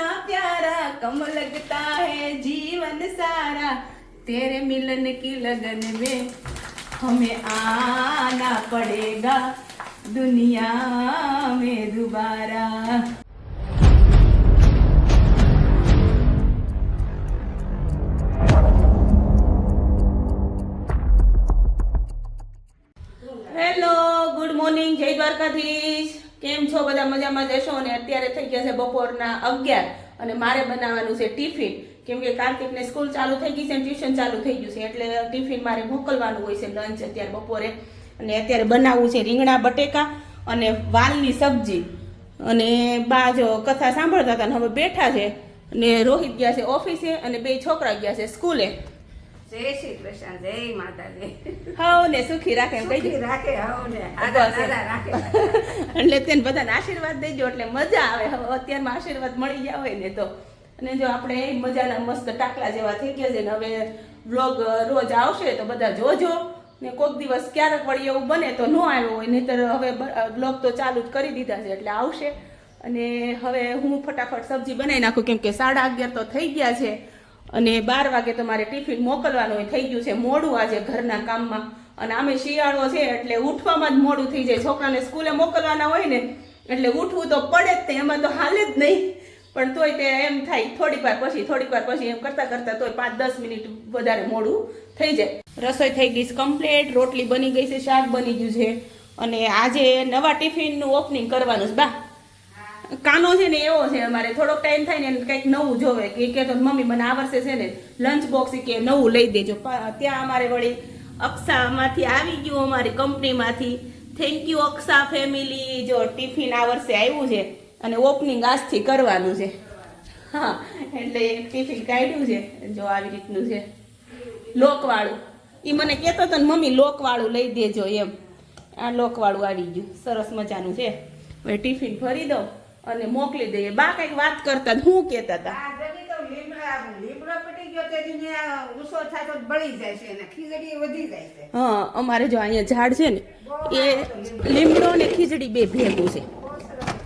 कितना प्यारा कम लगता है जीवन सारा तेरे मिलन की लगन में हमें आना पड़ेगा दुनिया में दोबारा હેલો ગુડ મોર્નિંગ જય દ્વારકાધીશ કેમ છો? બધા મજામાં જશો અને અત્યારે થઈ ગયા છે બપોરના અગિયાર. અને મારે બનાવવાનું છે ટિફિન. કેમ કે કાર્તિકને સ્કૂલ ચાલુ થઈ ગઈ છે અને ટ્યુશન ચાલુ થઈ ગયું છે. એટલે ટિફિન મારે મોકલવાનું હોય છે લંચ અત્યારે બપોરે. અને અત્યારે બનાવવું છે રીંગણા, બટેકા અને વાલની સબ્જી. અને બા જો કથા સાંભળતા હતા અને હવે બેઠા છે. અને રોહિત ગયા છે ઓફિસે અને બે છોકરા ગયા છે સ્કૂલે. જય શ્રી કૃષ્ણ જય માતાજી. હાવ ને સુખી રાખે એમ કહી રાખે. દાદા રાખે. એટલે તેને બધાને આશીર્વાદ દેજો એટલે મજા આવે. હવે અત્યારમાં આશીર્વાદ મળી ગયા હોય ને તો. અને જો આપણે મજાના મસ્ત ટાકલા જેવા થઈ ગયા છે ને હવે વ્લોગ રોજ આવશે તો બધા જોજો. ને કોઈક દિવસ ક્યારેક વળી એવું બને તો ન આવ્યો હોય નહીતર હવે વ્લોગ તો ચાલુ જ કરી દીધા છે એટલે આવશે. અને હવે હું ફટાફટ સબ્જી બનાવી નાખું કેમ કે સાડા અગિયાર તો થઈ ગયા છે. અને બાર વાગે તમારે ટિફિન મોકલવાનું હોય, થઈ ગયું છે. મોડું આજે ઘરના કામમાં. અને આમે શિયાળો છે એટલે ઉઠવામાં જ મોડું થઈ જાય. છોકરાને સ્કૂલે મોકલવાના હોય ને, એટલે ઉઠવું તો પડે જ નહીં એમાં તો હાલે જ નહીં. પણ તોય તે એમ થાય, થોડીક વાર પછી, થોડીક વાર પછી એમ કરતા કરતા તોય પાંચ દસ મિનિટ વધારે મોડું થઈ જાય. રસોઈ થઈ ગઈ છે કમ્પ્લીટ રોટલી બની ગઈ છે, શાક બની ગયું છે. અને આજે નવા ટિફિનનું ઓપનિંગ કરવાનું છે, બા. કાનો છે ને એવો છે અમારે. થોડોક ટાઈમ થાય ને કંઈક નવું જોવે. કે કે તો મમ્મી મને આ વર્ષે છે ને લંચ બોક્સ કે નવું લઈ દેજો. ત્યાં અમારે વળી અક્ષામાંથી આવી ગયું અમારી કંપનીમાંથી થેન્ક યુ અક્ષા ફેમિલી જો ટિફિન આ વર્ષે આવ્યું છે અને ઓપનિંગ આજથી કરવાનું છે. હા, એટલે એક ટિફિન કાઢ્યું છે. જો આવી રીતનું છે. લોકવાળું. એ મને કહેતો હતો ને, મમ્મી, લોકવાળું લઈ દેજો એમ. આ લોકવાળું આવી ગયું. સરસ મજાનું છે. હવે ટિફિન ભરી દો અને મોકલી દઈએ. બા કંઈક વાત કરતા હું કહેતા હતા? હા અમારે જો અહીંયા ઝાડ છે ને એ લીમડો ને ખીચડી બે ભેગું છે.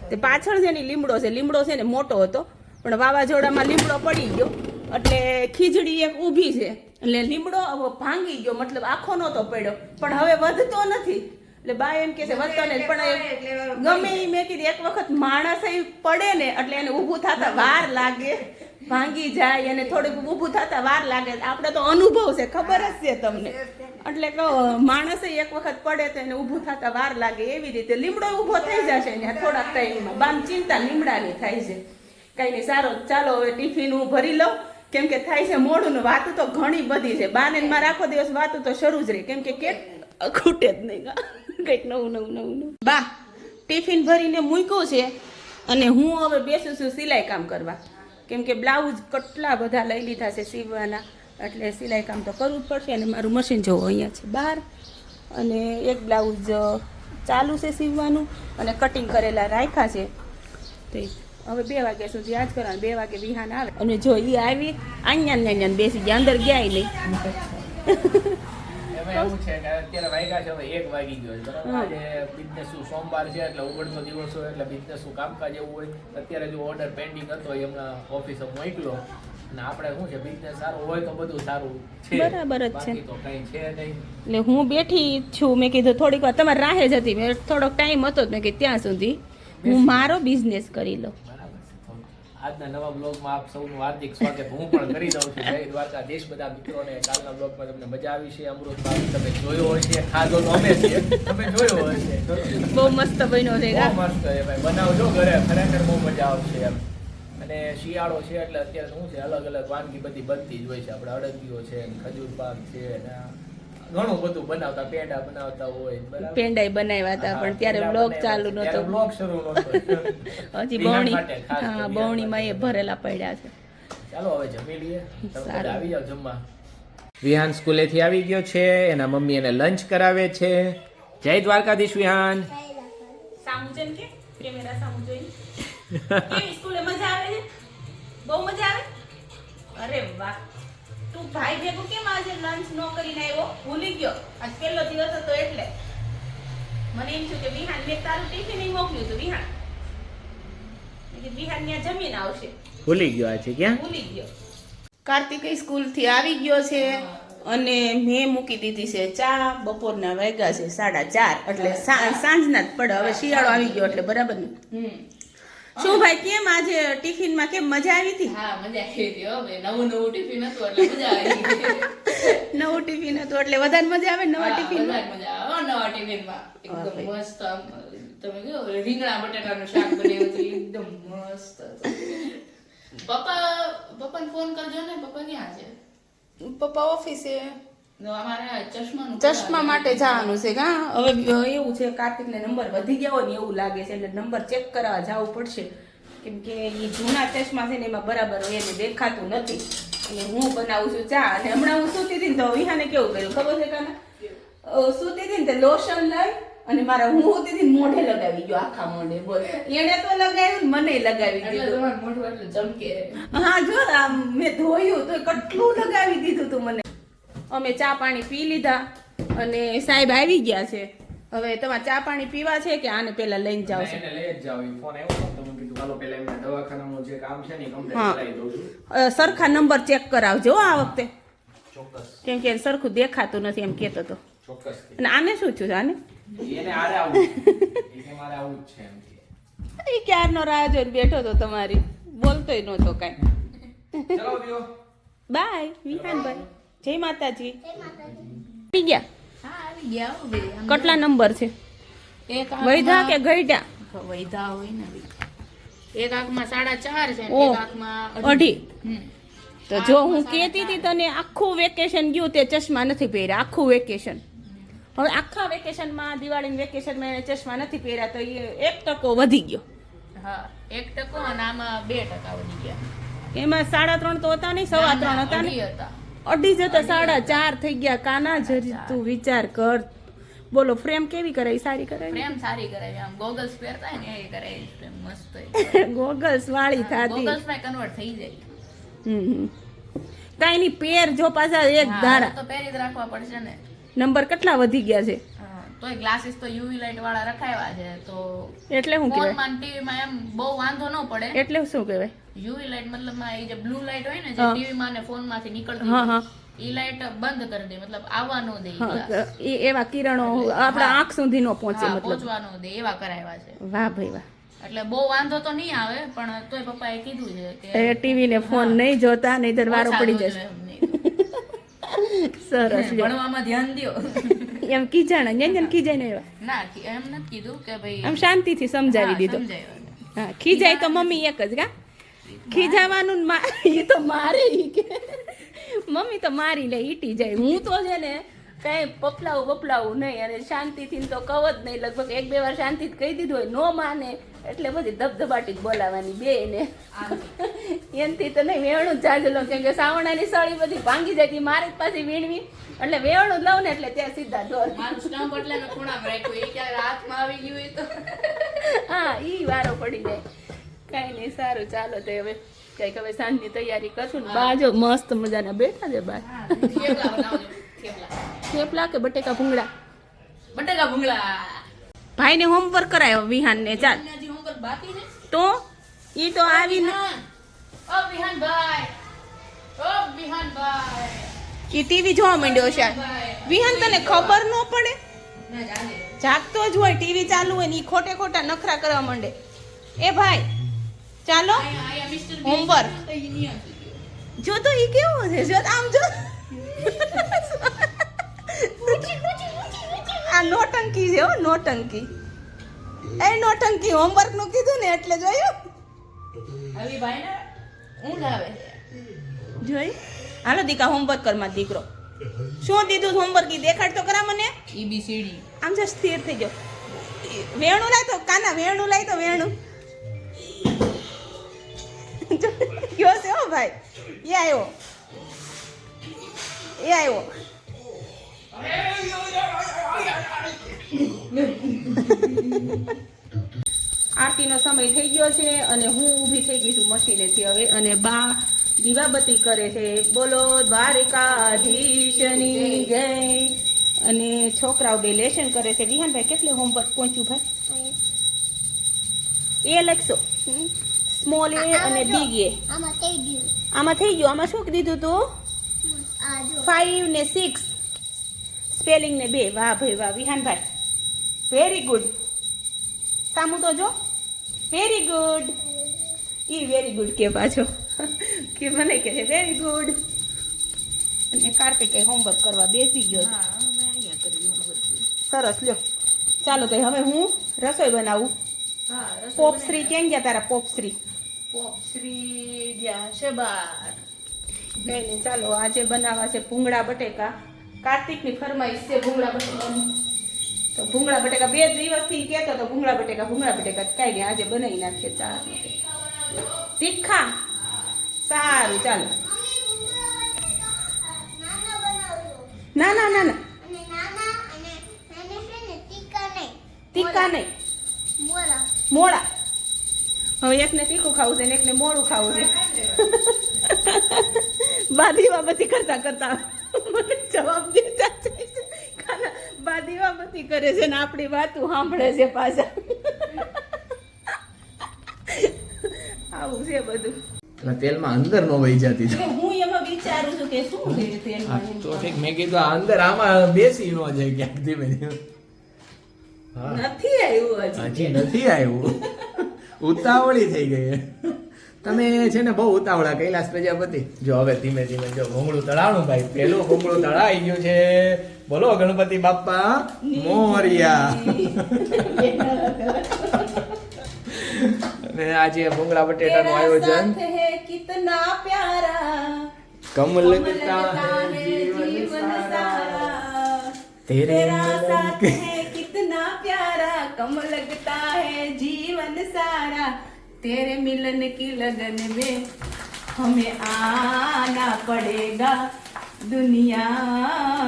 તે પાછળ છે ને લીમડો છે લીમડો છે ને મોટો હતો પણ વાવાઝોડામાં લીમડો પડી ગયો એટલે ખીચડી એક ઊભી છે. એટલે લીમડો હવે ભાંગી ગયો મતલબ આખો નહોતો પડ્યો પણ હવે વધતો નથી. એટલે બા એમ કે છે વધતો ને પણ ગમે એ મેં કીધું એક વખત માણસ એ પડે ને એટલે એને ઊભું થતા વાર લાગે ભાંગી જાય અને થોડુંક ઊભું થતા વાર લાગે. આપણે તો અનુભવ છે ખબર જ છે તમને. એટલે કહો માણસે એક વખત પડે તો એને ઊભું થતા વાર લાગે. એવી રીતે લીમડો ઊભો થઈ જશે ને થોડાક ટાઈમમાં. બામ ચિંતા લીમડાની થાય છે. કઈ નહીં સારો ચાલો હવે ટિફિન હું ભરી લઉં. કેમ કે થાય છે મોડું ને વાતું તો ઘણી બધી છે. બાને મારા આખો દિવસ વાતું તો શરૂ જ રહે. કેમ કે કે ખૂટે જ નહીં. કંઈક નવું નવું નવું નવું. બા, ટિફિન ભરીને મૂક્યું છે અને હું હવે બેસું છું સિલાઈ કામ કરવા. કેમ કે બ્લાઉઝ કેટલા બધા લઈ લીધા છે સીવવાના. એટલે સિલાઈ કામ તો કરવું જ પડશે અને મારું મશીન જોવો અહીંયા છે બહાર. અને એક બ્લાઉઝ ચાલુ છે સીવવાનું અને કટિંગ કરેલા રાખ્યા છે. તે હવે બે વાગ્યા સુધી આજ કરવાનું. બે વાગે વિહાન આવે. અને જો એ આવી અહીંયા ને અહીંયા બેસી ગયા, અંદર ગયા નહીં. એવું છે કે અત્યારે વાગ્યા છે હવે એક વાગી ગયો છે. બરાબર? આજે બિઝનેસ સોમવાર છે એટલે ઉગડતો દિવસ હોય એટલે બિઝનેસ કામકાજ એવું હોય. અત્યારે જો ઓર્ડર પેન્ડિંગ હતો હમણાં ઓફિસે મોકલ્યો. અને આપણે શું છે બિઝનેસ સારો હોય તો બધું સારું છે. બરાબર જ છે. તો કંઈ છે નહીં. એટલે હું બેઠી છું મેં કીધું થોડીક વાર તમારે રાહે જ હતી. મેં થોડોક ટાઈમ હતો મેં કીધું ત્યાં સુધી. હું મારો બિઝનેસ કરી લઉં. આજના નવા બ્લોગમાં આપ સૌનું હાર્દિક સ્વાગત. હું પણ કરી દઉં છું. જય દ્વારકા દેશ બધા મિત્રોને કાલના બ્લોગમાં તમને મજા આવી છે. અમૃત બાગ તમે જોયો હશે ખાધો તો અમે છીએ. તમે જોયો હશે બહુ મસ્ત બન્યો છે બહુ મસ્ત છે ભાઈ. બનાવજો ઘરે. ખરેખર બહુ મજા આવશે એમ. અને શિયાળો છે એટલે અત્યારે શું છે? અલગ અલગ વાનગી બધી બનતી જ હોય છે. આપણે અડદીઓ છે ખજૂર પાક છે ને ઘણું બધું બનાવતા પેંડા બનાવતા હોય પેંડા પેંડાઈ બનાવ્યા હતા પણ ત્યારે બ્લોગ ચાલુ નતો બ્લોગ શરૂ નતો હજી બવણી હા બવણીમાં એ ભરેલા પડ્યા છે. ચાલો હવે જમી લઈએ. તમે આવી જાવ જમવા. વિહાન સ્કૂલેથી આવી ગયો છે એના મમ્મી એને લંચ કરાવે છે. જય દ્વારકાધીશ વિહાન. સામુજન કે? કેમેરા સામુજન કેવી સ્કૂલે મજા આવે છે? બહુ મજા આવે? અરે વાહ. તું ભાઈ ભેગું કેમ આજે લંચ નો કરીને આવ્યો? ભૂલી ગયો. આજ પહેલો દિવસ હતો એટલે. મને એમ થયું કે વિહાન મેં તારું ટિફિન મોકલ્યું હતું વિહાન. વિહાન ત્યાં જમીન આવશે. ભૂલી ગયો આજે ક્યાં? ભૂલી ગયો. કાર્તિક સ્કૂલથી આવી ગયો છે અને મેં મૂકી દીધી છે ચા. બપોરના વાગ્યા છે સાડા ચાર એટલે સાંજના જ પડે. હવે શિયાળો આવી ગયો એટલે બરાબર ને? શું ભાઈ કેમ આજે ટિફિનમાં કેમ મજા આવી હતી? હા મજા આવી હતી હો ભાઈ. નવું નવું ટિફિન હતું એટલે મજા આવી નવું ટિફિન હતું એટલે વધારે મજા આવે નવા ટિફિનમાં મજા આવે હો નવા ટિફિનમાં એકદમ મસ્ત તમે કહો રીંગણા બટાટાનું શાક બનાવ્યું હતું એકદમ મસ્ત. પપ્પા પપ્પાને ફોન કરજો ને પપ્પા ક્યાં છે? પપ્પા ઓફિસે. ચશ્મા માટે જવાનું છે કા? હવે એવું છે કાર્તિકને નંબર વધી ગયા હોય ને એવું લાગે છે એટલે નંબર ચેક કરવા જવું પડશે. કેમ કે એ જૂના ચશ્મા છે ને એમાં બરાબર એને દેખાતું નથી. અને હું બનાવું છું ચા અને હમણાં હું સૂતી હતી ને તો વિહાને કેવું કર્યું? ખબર છે કાના? સૂતી હતી ને તે લોશન લઈ અને મારા હું સૂતી હતી મોઢે લગાવી ગયો આખા મોઢે બોલ. એને તો લગાવ્યું ને મને લગાવી દીધું. મોઢું એટલે ચમકે. હા જો મેં ધોયું તો કેટલું લગાવી દીધું તું મને. અમે ચા પાણી પી લીધા અને સાહેબ આવી ગયા છે. હવે તમારે ચા પાણી પીવા છે કે આને પેલા લઈને જાવ છો? લઈ જ ફોન આવ્યો તો કીધું ચાલો પેલા એમને દવાખાનાનું જે કામ છે ને કમ્પ્લીટ હા. કરાવી દઉં છું. સરખા નંબર ચેક કરાવજો આ વખતે. ચોક્કસ. કેમ કે સરખું દેખાતું નથી એમ કહેતો તો. ચોક્કસ. અને આને શું થયું આને? એને આરે આવું એ મારે આવું જ છે એમ એ ક્યારનો રાહ જોઈને બેઠો તો તમારી? બોલતોય નહોતો કાંઈ. ચલો બાય વિહાનભાઈ જય માતાજી. ગયા? આવી ગયા કેટલા નંબર છે? એક વૈધા કે ગઈડા વૈધા હોય ને એક આંખમાં સાડા ચાર છે એક આંખમાં અઢી. તો જો હું કહેતી હતી તને આખું વેકેશન ગયું તે ચશ્મા નથી પહેર્યા આખું વેકેશન. હવે આખા વેકેશનમાં દિવાળીની વેકેશનમાં એને ચશ્મા નથી પહેર્યા તો એ એક ટકો વધી ગયો. હા એક ટકો અને આમાં બે ટકા વધી ગયા. એમાં સાડા ત્રણ તો હતા નહીં સવા ત્રણ હતા નહીં? હતા. અઢી જતા સાડા ચાર થઈ ગયા. કાના જરી તું વિચાર કર. બોલો ફ્રેમ કેવી કરાવી સારી કરાવી ફ્રેમ સારી કરાવી આમ ગોગલ્સ પહેરતા હોય ને એ કરાવી ફ્રેમ મસ્ત. ગોગલ્સ વાળી થાતી. ગોગલ્સમાં કન્વર્ટ થઈ જાય. હમ કાઈ નહીં પેર જો પાછા એક ધારા. તો પહેરી જ રાખવા પડશે ને. નંબર કેટલા વધી ગયા છે? તોય ગ્લાસીસ તો યુવી લાઇટ વાળા રખાવ્યા છે તો એટલે હું કહેવાય? ફોનમાં ટીવી માં એમ બહુ વાંધો ન પડે. એટલે શું કહેવાય? યુવી લાઇટ મતલબમાં એ જે બ્લુ લાઇટ હોય ને જે હા. ટીવી માં ને ફોનમાંથી નીકળતી હા, હા. હોય, ઈ લાઇટ બંધ કરી દે મતલબ આવવા ન દે. એ એવા કિરણો આપણા આંખ સુધી નો પહોંચે મતલબ. પહોંચવા ન દે એવા કરાવ્યા છે. વાહ ભાઈ વાહ. એટલે બહુ વાંધો તો નહીં આવે પણ તોય પપ્પાએ કીધું છે કે એ ટીવી ને ફોન નહીં જોતા નહીં વારો પડી જશે. સરસ ભણવામાં ધ્યાન દ્યો. એમ કીજાણા જેમ જેમ ખીજાય ને એવા. ના એમ નથી કીધું કે ભાઈ આમ શાંતિથી સમજાવી દીધો. હા ખીજાય તો મમ્મી એક જ કા? ખીજાવાનું એ તો મારે કે મમ્મી તો મારી લે ઈટી જાય. હું તો છે ને કઈ પપલાવું પપલાવું નહીં અને શાંતિથી તો કહો જ નહીં. લગભગ એક બે વાર શાંતિ કહી દીધું હોય નો માને. એટલે બધી ધબધબાટી બોલાવાની બે ને. એનથી તો નહીં વેણું જ જાજલો કેમ કે સાવણાની સળી બધી ભાંગી જાય મારી જ પાછી વીણવી. એટલે વેણું લઉં ને એટલે ત્યાં સીધા તો. હા ઈ વારો પડી જાય. કઈ નહીં સારું ચાલો તો હવે. કંઈક હવે સાંજની તૈયારી કરશું ને. બાજો મસ્ત મજાના બેઠા છે બા. થેપલા કે બટેકા ભૂંગળા? બટેકા ભૂંગળા. ભાઈને હોમવર્ક કરાયો વિહાન ને ચાલ બાકી છે? તો? ઈ તો આવીને ઓ વિહાનભાઈ ઓ વિહાનભાઈ ઈ ટીવી જોવા માંડ્યો છે વિહાન તને ખબર ન પડે? જાગતો જ હોય ટીવી ચાલુ હોય ને ઈ ખોટે ખોટા નખરા કરવા માંડે. એ ભાઈ ચાલો. હોમવર્ક. જો તો ઈ કેવો છે? જો આમ જો. આ નોટંકી છે હો નોટંકી. એ નોટંકી હોમવર્કનું કીધું ને એટલે જોયું? આવી ભાઈને ઊંઘ આવે. જોઈ? હાલો દીકા હોમવર્ક કરમાં દીકરો. શું દીધું હોમવર્ક ઈ દેખાડ તો કરા મને. ઈબીસીડી આમ જ સ્થિર થઈ ગયો. વેણું લાય તો કાના વેણું લાય તો વેણું. ગયો છે હો ભાઈ એ આવ્યો એ આવ્યો આરતીનો સમય થઈ ગયો છે અને હું ઊભી થઈ ગઈ છું મશીનેથી હવે અને બા દીવાબત્તી કરે છે. બોલો દ્વારિકાધીશની જય. અને છોકરાઓ બે લેશન કરે છે. વિહાનભાઈ કેટલે હોમવર્ક પહોંચ્યું ભાઈ? એ લખશો. સ્મોલ એ અને બિગ એ આમાં થઈ ગયું. આમાં શું દીધું તું? ફાઈવ ને સિક્સ સ્પેલિંગ ને બે. વાહ ભાઈ વાહ. વિહાનભાઈ વેરી ગુડ સામું તો જો. વેરી ગુડ ઈ વેરી ગુડ કે પાછો કે મને કે છે વેરી ગુડ અને કાર્તિકે હોમવર્ક કરવા બેસી ગયો. સરસ લ્યો. ચાલો તો હવે હું રસોઈ બનાવું. હા પોપશ્રી કેમ ગયા તારા પોપશ્રી પોપશ્રી ગયા છે બાર નહીં ચાલો આજે બનાવવા છે ભૂંગળા બટેકા. કાર્તિકની ફરમાઈશ છે ભૂંગળા બટેકાની. તો ભૂંગળા બટેકા બે દિવસથી કહેતો તો ભૂંગળા બટેકા ભૂંગળા બટેકા કાંઈ નહીં આજે બનાવી નાખીએ ચાર તીખા? સારું, ચાલો. ના ના ના ના. તીખા નહીં. મોળા. હવે એકને તીખું ખાવું છે ને એકને મોડું ખાવું છે. બાદીવા બધી કરતા કરતા જવાબ દેતા છે બાદીવા બધી કરે છે ને આપણી વાતું સાંભળે છે પાછા. આવું છે બધું. એટલે તેલમાં અંદર નો વહી જતી હું એમાં વિચારું છું કે શું છે તેલમાં તો ઠીક મેં કીધું આ અંદર આમાં બેસી નો જાય ક્યાંક ધીમે ધીમે. નથી આવ્યું હજી નથી આવ્યું. ઉતાવળી થઈ ગઈ. તમે છે ને બહુ ઉતાવળા કૈલાસ પ્રજાપતિ. જો હવે ધીમે ધીમે જો ભોંગળું તળાવનું ભાઈ પેલું ભોંગળું તળાઈ ગયું છે. બોલો ગણપતિ બાપા મોરિયા. અને આજે ભૂંગળા ભોંગળા બટેટાનું આયોજન. કિતના પ્યારા. કમલ તેરે કિતના પ્યારા. કમ લગતા હે જીવન સારા. तेरे तेरा मिलन साथ के- है कितना प्यारा कम लगता है जीवन सारा तेरे मिलन की लगन में हमें आना पड़ेगा दुनिया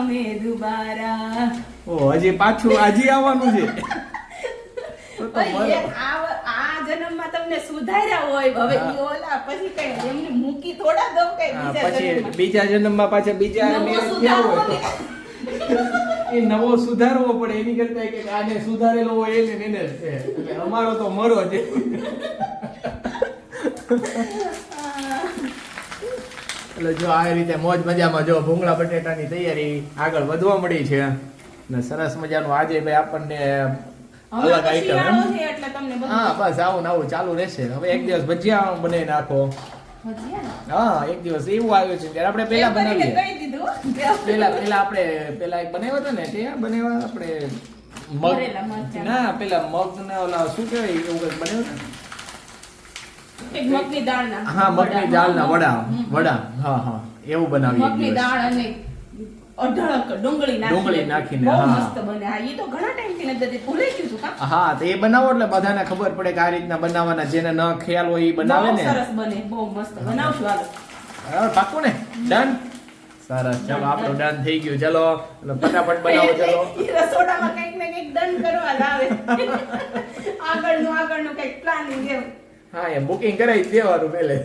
में दोबारा ઓ હજી પાછું હજી આવવાનું છે તો તો ભાઈ, બરાબર. એ આ આ જન્મમાં તમને સુધાર્યા હોય હવે હા. ઈ ઓલા પછી કઈ એમને મૂકી થોડા દઉં કઈ હા, બીજા પછી જન્મમાં. બીજા જન્મમાં પાછા બીજા નવો ને સુધારવો કેવું હોય તો એ નવો સુધારવો પડે એની કરતા કે આને સુધારેલો હોય એને ને એને જ છે એટલે અમારો તો મરો છે એટલે જો આ રીતે મોજ મજામાં જો ભૂંગળા બટેટાની તૈયારી આગળ વધવા મળી છે ને સરસ મજાનું આજે ભાઈ આપણને અલગ આઈટમ હા બસ આવું ને આવું ચાલુ રહેશે. હવે એક દિવસ ભજીયા બનાવી નાખો. હા એક દિવસ એવું આવ્યું છે ત્યારે આપણે પેલા બનાવીએ. પેલા પેલા આપણે પેલા એક બનાવ્યો હતો ને તે બનાવ્યા આપણે મગ. ના પેલા મગ. ને ઓલા શું કહેવાય એવું કંઈક બનાવ્યું મગની દાળના હા મગની. દાળના વડા. વડા. હા હા. એવું બનાવીએ મગની દાળ અને અઢળક ડુંગળી નાખીને. ડુંગળી નાખીને, હા. મસ્ત બને. હા એ તો ઘણા ટાઈમથી નથી ભૂલાઈ ગયું હતું કા હા તો એ બનાવો એટલે બધાને ખબર પડે કે આ રીતના બનાવવાના. જેને ન ખ્યાલ હોય એ બનાવે ને. સરસ બને. બહુ મસ્ત. બનાવશું હાલો. બરાબર પાકું ને? ડન સરસ. ચલો આપણું ડન થઈ ગયું. ચલો ફટાફટ બનાવો ચલો. રસોડામાં કંઈક ને કંઈક દંડ કરવા જ આગળનું આગળનું કંઈક પ્લાનિંગ એમ હા એ બુકિંગ કરાવી દેવાનું ને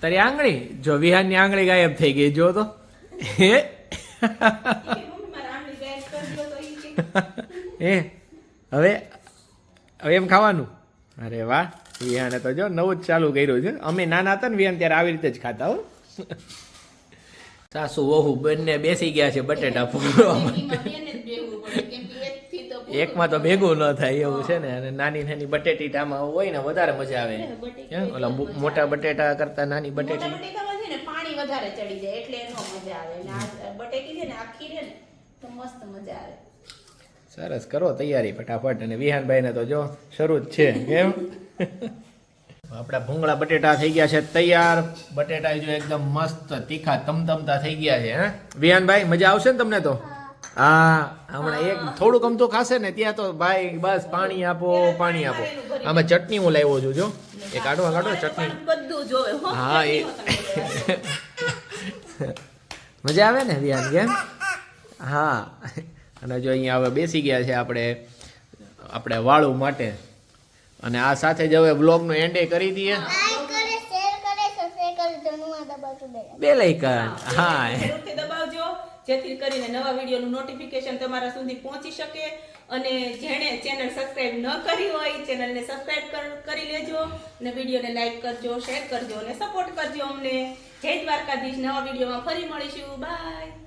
તારી આંગળી? જો વિહાનની આંગળી ગાયબ થઈ ગઈ જો તો. હે? હે? હવે હવે એમ ખાવાનું? અરે વાહ વિહાને તો જો નવું જ ચાલુ કર્યું છે. અમે નાના હતા ને વિહાન ત્યારે આવી રીતે જ ખાતા હો. સાસુ વહુ બંને બેસી ગયા છે બટેટા ફોડવા માટે. એકમાં તો ભેગું ન થાય એવું છે ને અને નાની નાની બટેટીટામાં હોય ને વધારે મજા આવે? ઓલા મોટા બટેટા કરતા નાની બટેટી. પાણી વધારે ચડી જાય એટલે એનો મજા આવે. બટેટી છે ને આખી છે ને તો મસ્ત મજા આવે. સરસ કરો તૈયારી ફટાફટ. અને વિહાનભાઈને તો જો શરૂ જ છે કેમ આપણા ભૂંગળા બટેટા થઈ ગયા છે તૈયાર. બટેટા જો એકદમ મસ્ત તીખા તમતમતા થઈ ગયા છે હે? વિહાનભાઈ મજા આવશે ને તમને તો? હા હમણાં એક થોડુંક અમતું ખાશે ને ત્યાં તો ભાઈ બસ પાણી આપો પાણી આપો. આમાં ચટણી હું લાવ્યો છું જો. એ કાઢો કાઢો ચટણી. બધું જોવે હા. એ. મજા આવે ને વિહાન કેમ? હા. અને જો અહીંયા હવે બેસી ગયા છે આપણે આપણે વાળું માટે. અને આ સાથે જ હવે બ્લોગનું એન્ડે કરી દઈએ. લાઈક કરે શેર કરે સબસ્ક્રાઇબ કરે જનુમાં દબાવજો બે લાઈકન હા જેથી કરીને નવા વિડીયોનું નોટિફિકેશન તમારા સુધી પહોંચી શકે અને જેણે ચેનલ સબસ્ક્રાઇબ ન કરી હોય ચેનલને સબસ્ક્રાઇબ કરી લેજો અને વિડીયોને લાઇક કરજો શેર કરજો અને સપોર્ટ કરજો અમને. જય દ્વારકાધીશ. નવા વિડીયોમાં ફરી મળીશું. બાય